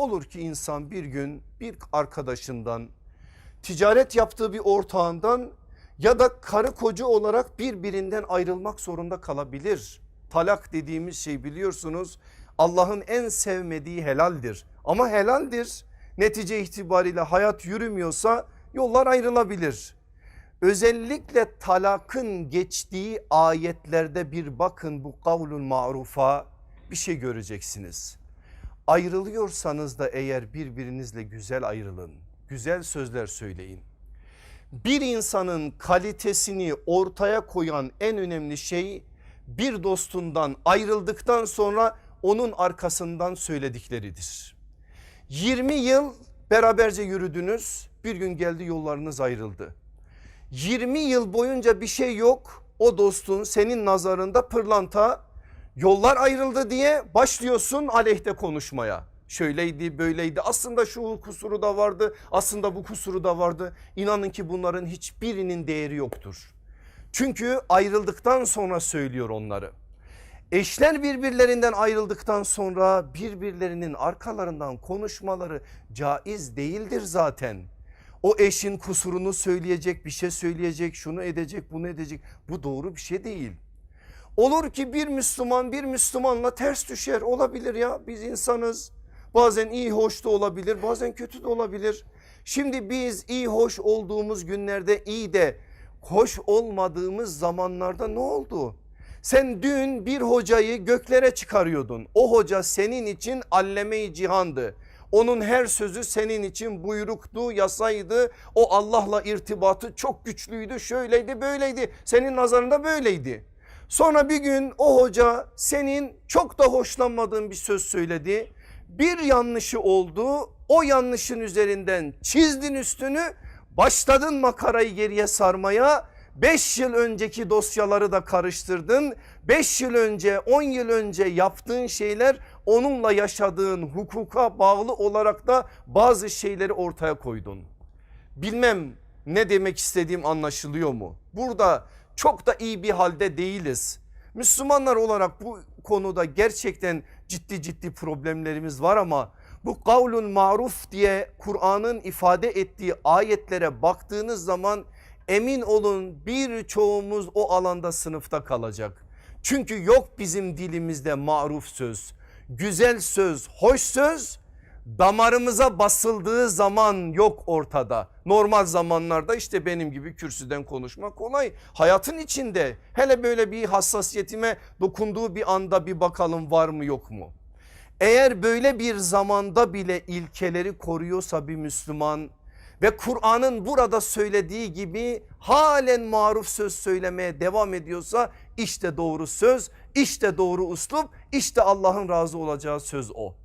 Olur ki insan bir gün bir arkadaşından ticaret yaptığı bir ortağından ya da karı koca olarak birbirinden ayrılmak zorunda kalabilir. Talak dediğimiz şey biliyorsunuz Allah'ın en sevmediği helaldir ama helaldir. Netice itibariyle hayat yürümüyorsa yollar ayrılabilir. Özellikle talakın geçtiği ayetlerde bir bakın bu kavlun marufa bir şey göreceksiniz. Ayrılıyorsanız da eğer birbirinizle güzel ayrılın. Güzel sözler söyleyin. Bir insanın kalitesini ortaya koyan en önemli şey bir dostundan ayrıldıktan sonra onun arkasından söyledikleridir. 20 yıl beraberce yürüdünüz bir gün geldi yollarınız ayrıldı. 20 yıl boyunca bir şey yok o dostun senin nazarında pırlanta yollar ayrıldı diye başlıyorsun aleyhte konuşmaya. Şöyleydi böyleydi aslında şu kusuru da vardı aslında bu kusuru da vardı. İnanın ki bunların hiçbirinin değeri yoktur. Çünkü ayrıldıktan sonra söylüyor onları. Eşler birbirlerinden ayrıldıktan sonra birbirlerinin arkalarından konuşmaları caiz değildir zaten. O eşin kusurunu söyleyecek bir şey söyleyecek şunu edecek bunu edecek bu doğru bir şey değil. Olur ki bir Müslüman bir Müslümanla ters düşer olabilir ya biz insanız. Bazen iyi hoş da olabilir bazen kötü de olabilir. Şimdi biz iyi hoş olduğumuz günlerde iyi de hoş olmadığımız zamanlarda ne oldu? Sen dün bir hocayı göklere çıkarıyordun. O hoca senin için alleme-i cihandı. Onun her sözü senin için buyruktu, yasaydı. O Allah'la irtibatı çok güçlüydü, şöyleydi, böyleydi. Senin nazarında böyleydi. Sonra bir gün o hoca senin çok da hoşlanmadığın bir söz söyledi. Bir yanlışı oldu. O yanlışın üzerinden çizdin üstünü. Başladın makarayı geriye sarmaya. 5 yıl önceki dosyaları da karıştırdın. 5 yıl önce 10 yıl önce yaptığın şeyler onunla yaşadığın hukuka bağlı olarak da bazı şeyleri ortaya koydun. Bilmem ne demek istediğim anlaşılıyor mu? Burada çok da iyi bir halde değiliz. Müslümanlar olarak bu konuda gerçekten ciddi ciddi problemlerimiz var ama bu kavlun maruf diye Kur'an'ın ifade ettiği ayetlere baktığınız zaman emin olun birçoğumuz o alanda sınıfta kalacak. Çünkü yok bizim dilimizde maruf söz, güzel söz, hoş söz damarımıza basıldığı zaman yok ortada. Normal zamanlarda işte benim gibi kürsüden konuşmak kolay. Hayatın içinde hele böyle bir hassasiyetime dokunduğu bir anda bir bakalım var mı yok mu? Eğer böyle bir zamanda bile ilkeleri koruyorsa bir Müslüman ve Kur'an'ın burada söylediği gibi halen maruf söz söylemeye devam ediyorsa işte doğru söz, işte doğru uslup, işte Allah'ın razı olacağı söz o.